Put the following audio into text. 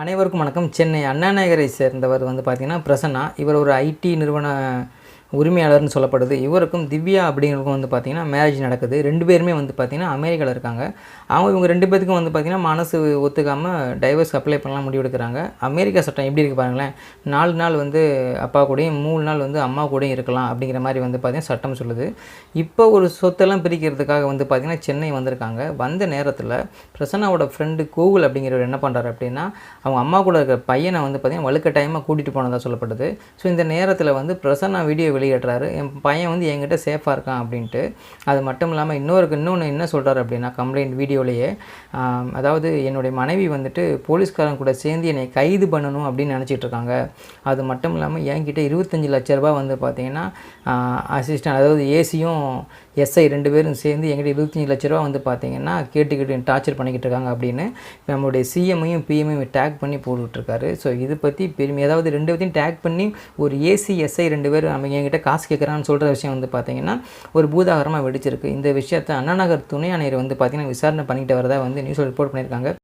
அனைவருக்கும் வணக்கம். சென்னை அண்ணாநகரை சேர்ந்தவர் வந்து பார்த்திங்கன்னா பிரசன்னா. இவர் ஒரு ஐடி நிறுவன உரிமையாளர்னு சொல்லப்படுது. இவருக்கும் திவ்யா அப்படிங்கிறக்கும் வந்து பார்த்திங்கன்னா மேரேஜ் நடக்குது. ரெண்டு பேருமே வந்து பார்த்திங்கன்னா அமெரிக்காவில் இருக்காங்க. அவங்க இவங்க ரெண்டு பேத்துக்கும் வந்து பார்த்திங்கன்னா மனசு ஒத்துக்காமல் டைவர்ஸ் அப்ளை பண்ணலாம் முடிவெடுக்கிறாங்க அமெரிக்கா சட்டம் எப்படி இருக்குது பாருங்களேன். நாலு நாள் வந்து அப்பா கூடயும் மூணு நாள் வந்து அம்மா கூடயும் இருக்கலாம் அப்படிங்கிற மாதிரி வந்து பார்த்திங்கன்னா சட்டம் சொல்லுது. இப்போ ஒரு சொத்தெல்லாம் பிரிக்கிறதுக்காக வந்து பார்த்திங்கன்னா சென்னை வந்திருக்காங்க. வந்த நேரத்தில் பிரசன்னாவோட ஃப்ரெண்டு கூகுள் அப்படிங்கிறவர் என்ன பண்ணுறாரு அப்படின்னா அவங்க அம்மா கூட இருக்கிற பையனை வந்து பார்த்திங்கன்னா வலுக்கட்டாயமாக கூட்டிகிட்டு போனதாக சொல்லப்படுது. ஸோ இந்த நேரத்தில் வந்து பிரசன்னா வீடியோ வெளியிடுறாரு என் பையன் வந்து என்கிட்ட சேஃபாக இருக்கான் அப்படின்ட்டு. அது மட்டும் இல்லாமல் இன்னொரு இன்னொன்று என்ன சொல்கிறார் அப்படின்னா கம்ப்ளைண்ட் வீடியோலேயே அதாவது என்னுடைய மனைவி வந்துட்டு போலீஸ்காரன் கூட சேர்ந்து என்னை கைது பண்ணணும் அப்படின்னு நினச்சிட்டு இருக்காங்க. அது மட்டும் இல்லாமல் என்கிட்ட இருபத்தஞ்சி லட்ச ரூபா வந்து பார்த்திங்கன்னா அசிஸ்டன்ட் அதாவது ஏசியும் எஸ்ஐ ரெண்டு பேரும் சேர்ந்து என்கிட்ட இருபத்தஞ்சி லட்ச ரூபா வந்து பார்த்தீங்கன்னா கேட்டுக்கிட்டு டார்ச்சர் பண்ணிக்கிட்டு இருக்காங்க அப்படின்னு நம்மளுடைய சிஎம்மையும் பிஎம்ஐயும் டேக் பண்ணி போட்டுட்ருக்காரு. ஸோ இது பற்றி பெருமை ஏதாவது ரெண்டு பேத்தையும் டேக் பண்ணி ஒரு ஏசி எஸ்ஐ ரெண்டு பேரும் நம்ம எங்கிட்ட காசு கேட்குறான்னு சொல்கிற விஷயம் வந்து பார்த்தீங்கன்னா ஒரு பூதாகரமாக வெடிச்சிருக்கு. இந்த விஷயத்தை அண்ணாநகர் துணை ஆணையர் வந்து பார்த்திங்கன்னா விசாரணை பண்ணிக்கிட்டு வரதா வந்து நியூஸில் ரிப்போர்ட் பண்ணியிருக்காங்க.